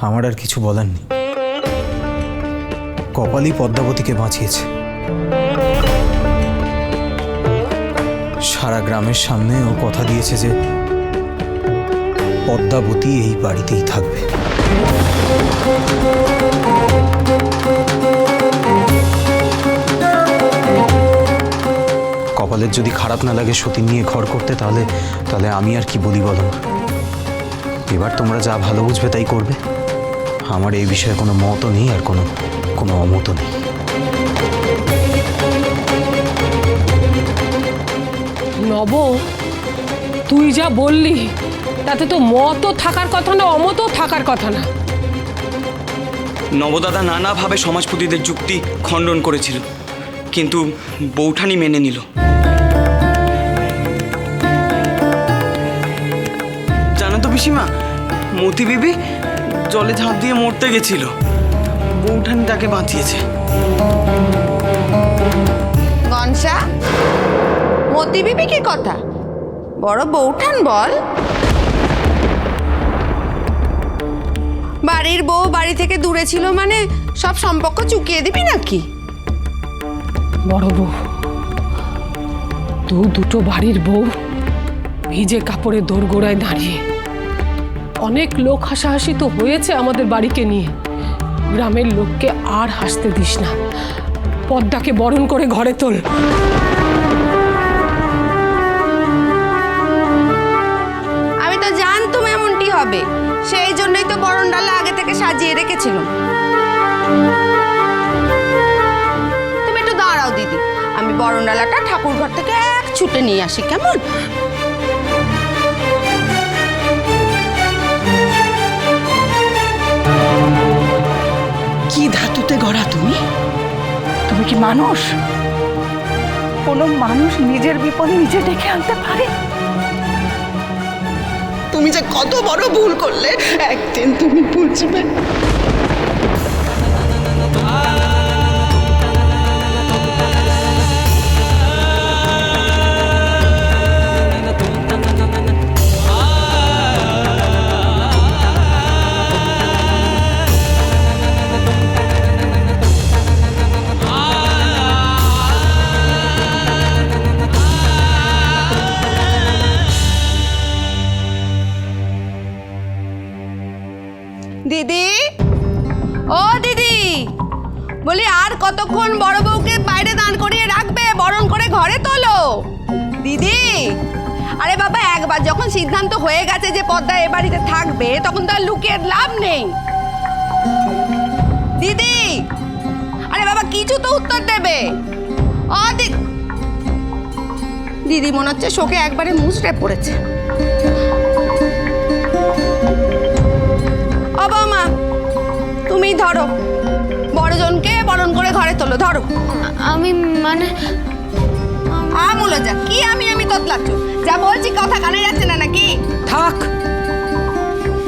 আমার আর কিছু বলার নেই। কপালই পদ্মাবতীকে বাঁচিয়েছে। সারা গ্রামের সামনে ও কথা দিয়েছে যে পদ্মাবতী এই বাড়িতেই থাকবে। কপালের যদি খারাপ না লাগে সতী নিয়ে ঘর করতে, তাহলে তাহলে আমি আর কি বলি বলো? এবার তোমরা যা ভালো বুঝবে তাই করবে। আমার এই বিষয়ে কোনো মতও নেই আর কোনো কোনো অমতও নেই। নব তুই যা বললি তাতে তো মতও থাকার কথা না অমতও থাকার কথা না। নবদাদা নানাভাবে সমাজপতিদের যুক্তি খণ্ডন করেছিল কিন্তু বৌঠানি মেনে নিল। জানো তো পিসিমা মতি বিবি জলে ঝাঁপ দিয়ে মরতে গেছিল। বৌঠানি তাকে বাঁচিয়েছে। গনসা মতি বিবি কি কথা? বড় বউঠান বল। বাড়ির বউ বাড়ি থেকে দূরে ছিল মানে সব সম্পর্ক চুকিয়ে দিবি নাকি? বড় বউ দু দুটো বাড়ির বউ ভিজে কাপড়ে দোরগোড়ায় দাঁড়িয়ে অনেক লোক হাসাহাসি তো হয়েছে আমাদের বাড়িকে নিয়ে। গ্রামের লোককে আর হাসতে দিস না। পদ্মাকে বরণ করে ঘরে তোল। আমি তো জানতুম এমনটি হবে। সেই জন্যই তো বরণ ডালা আগে থেকে সাজিয়ে রেখেছিল তুমি একটু দাঁড়াও, দিদি। আমি বরণ ডালাটা ঠাকুর ঘর থেকে এক ছুটে নিয়ে আসি, কেমন? ধাতুতে গড়া তুমি? তুমি কি মানুষ? কোনো মানুষ নিজের বিপদে নিজে ডেকে আনতে পারে? তুমি যে কত বড় ভুল করলে, একদিন তুমি বুঝবে। আরে বাবা একবার যখন সিদ্ধান্ত হয়ে গেছে যে পদ্মা এ বাড়িতে থাকবে তখন তো আর লুকিয়ে লাভ নেই। দিদি! আরে বাবা কিছু তো উত্তর দেবে। দি- দিদি মনে হচ্ছে শোকে একবারে মুচড়ে পড়েছে। ও বৌমা তুমি ধরো। বড়জনকে বরণ করে ঘরে তোলো ধরো। আমি মানে আমুলো যা কি আমি আমি তোতলাচ্ছ? যা বলছি কথা কানে যাচ্ছে না নাকি? থাক।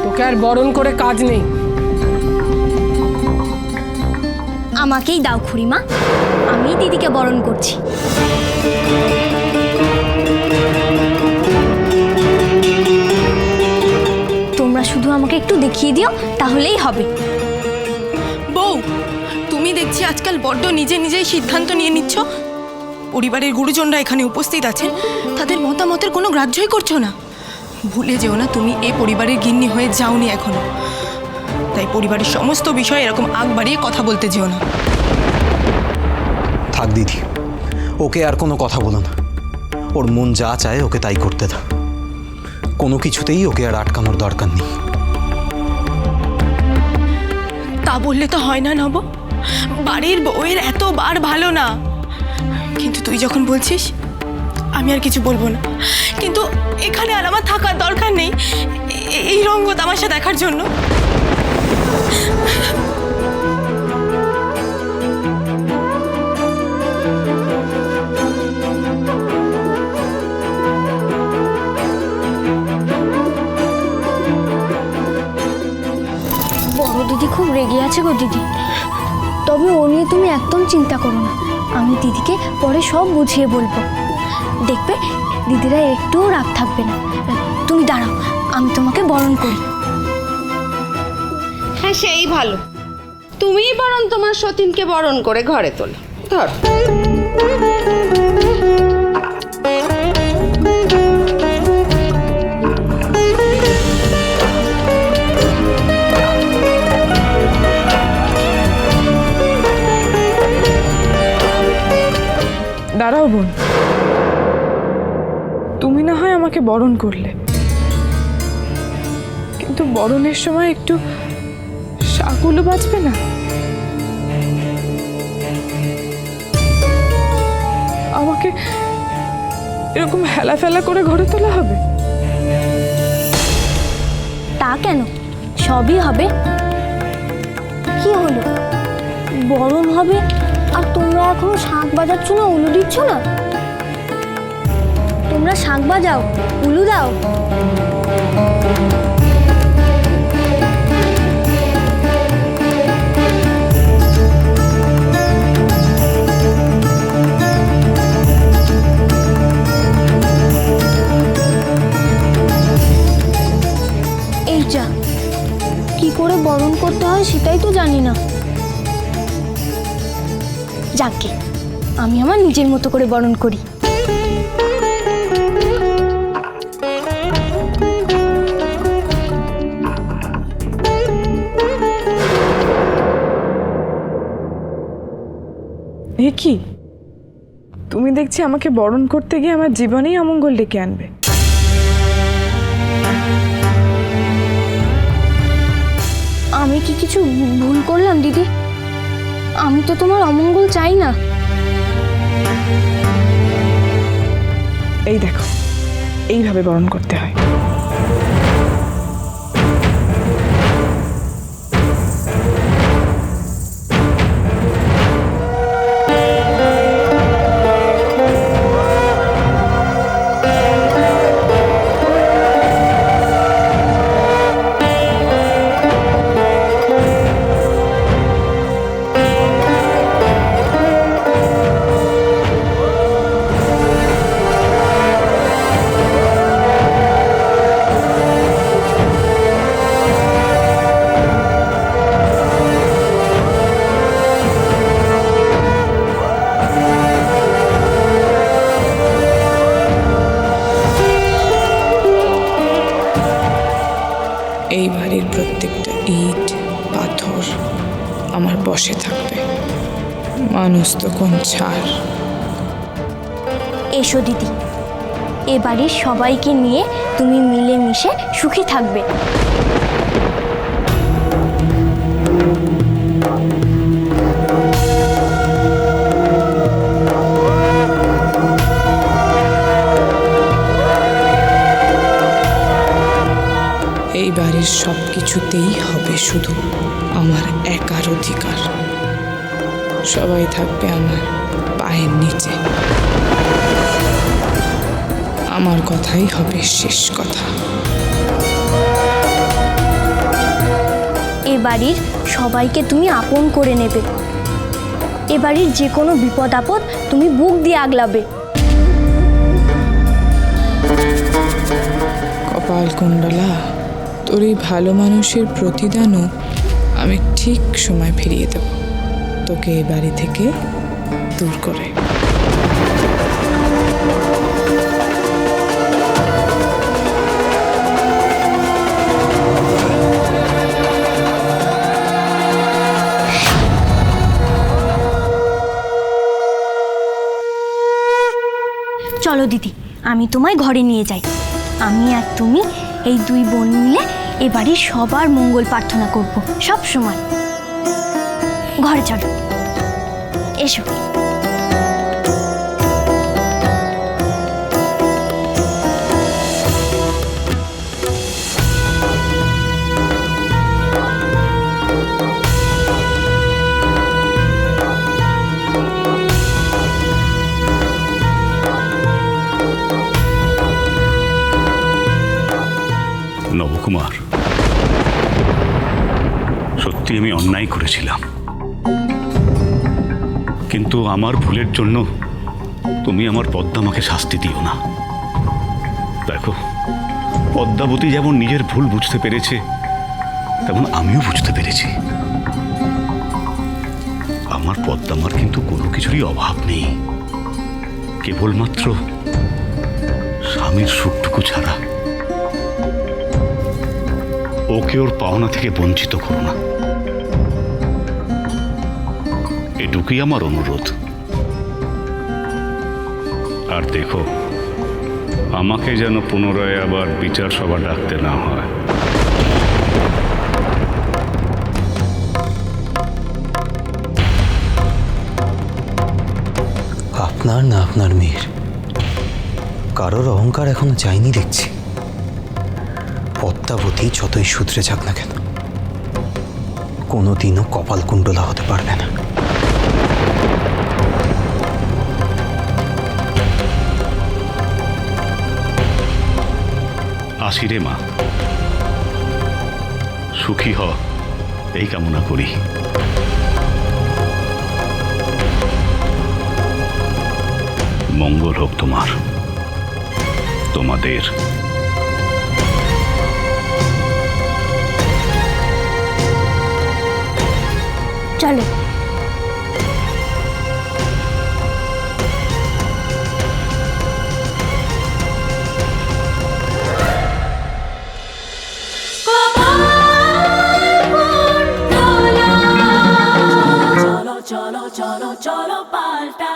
তোকে আর বরণ করে কাজ নেই। আমাকেই দাও খুড়িমা। আমি দিদিকে বরণ করছি। তোমরা শুধু আমাকে একটু দেখিয়ে দিও তাহলেই হবে। বউ তুমি দেখছি আজকাল বড্ড নিজে নিজেই সিদ্ধান্ত নিয়ে নিচ্ছ। পরিবারের গুরুজনরা এখানে উপস্থিত আছেন। তাদের মতামতের কোনো গ্রাহ্যই করছ না। ভুলে যেও না তুমি এ পরিবারের গিন্নি হয়ে যাওনি এখনও। তাই পরিবারের সমস্ত বিষয়ে এরকম আগ বাড়িয়ে কথা বলতে যেও না। থাক দিদি ওকে আর কোনো কথা বলো না। ওর মন যা চায় ওকে তাই করতে দাও কোনো কিছুতেই ওকে আর আটকানোর দরকার নেই। তা বললে তো হয় না নব। বাড়ির বউয়ের এত বার ভালো না। কিন্তু তুই যখন বলছিস, আমি আর কিছু বলব না। কিন্তু এখানে আর আমার থাকার দরকার নেই। এই রঙ্গ তামাশা দেখার জন্য। বড় দিদি খুব রেগে আছে গো দিদি। তবে ও নিয়ে তুমি একদম চিন্তা করো না। আমি দিদিকে পরে সব বুঝিয়ে বলব। দেখবে দিদিরা একটুও রাগ থাকবে না। তুমি দাঁড়াও, আমি তোমাকে বরণ করি। হ্যাঁ সেই ভালো। তুমিই বরণ তোমার সতীনকে বরণ করে ঘরে তোলো। ধর। দাঁড়াও বোন। তুমি না হয় আমাকে বরণ করলে। কিন্তু বরণের সময় একটু শাকুলো বাজবে না। আমাকে এরকম হেলা ফেলা করে ঘরে তোলা হবে? তা কেন? সবই হবে? কি হলো? বরণ হবে? আর তোমরা এখনও শাঁখ বাজাচ্ছ না, উলু দিচ্ছ না? তোমরা শাঁখ বাজাও, উলু দাও। এই যা, কি করে বরণ করতে হয় সেটাই তো জানি না। যাকে। আমি আমার নিজের মতো করে বরণ করি। এ কি? তুমি দেখছি আমাকে বরণ করতে গিয়ে আমার জীবনেই অমঙ্গল ডেকে আনবে। আমি কি কিছু ভুল করলাম দিদি? আমি তো তোমার অমঙ্গল চাই না। এই দেখো এইভাবে বরণ করতে হয়। ইট পাথর আমার বসে থাকবে। মানুষ তো কোন ছাড় এসো দিদি। এ বাড়ির সবাইকে নিয়ে তুমি মিলেমিশে সুখী থাকবে। এই বাড়ির সব কিছুতেই শুধু আমার একার অধিকার। সবাই থাকবে আমার পায়ের নিচে। আমার কথাই হবে শেষ কথা। এ বাড়ির সবাইকে তুমি আপন করে নেবে। এ বাড়ির যে কোনো বিপদ আপদ তুমি বুক দিয়ে আগলাবে। কপাল কুণ্ডলা তোর এই ভালো মানুষের প্রতিদানও আমি ঠিক সময় ফিরিয়ে দেব। তোকে এই বাড়ি থেকে দূর করে। চলো দিদি, আমি তোমায় ঘরে নিয়ে যাই। আমি আর তুমি এই দুই বোন মিলে এ বাড়ির সবার মঙ্গল প্রার্থনা করব সব সময়। ঘরে চলো। এসো। আমি অন্যায় করেছিলাম। কিন্তু আমার ভুলের জন্য তুমি আমার পদ্মামাকে শাস্তি দিও না। দেখো, পদ্মাবতী যেমন নিজের ভুল বুঝতে পেরেছে, তেমন আমিও বুঝতে পেরেছি। আমার পদ্মামার কিন্তু কোনো কিছুরই অভাব নেই। কেবলমাত্র স্বামীর সুখটুকু ছাড়া ওকে ওর পাওনা থেকে বঞ্চিত করো না। এটুকুই আমার অনুরোধ। আর দেখো আমাকে যেন পুনরায় আবার বিচার সভা ডাকতে না হয়। আপনার না আপনার মেয়ের। কারোর অহংকার এখনও যায়নি দেখছি। পদ্মাবতী যতই সূত্রে যাক না কেন কোনোদিনও কপাল কুণ্ডলা হতে পারবে না। আসি রে মা। সুখী হ এই কামনা করি। মঙ্গল হোক তোমার তোমাদের। চলো। Cholo, cholo, palta.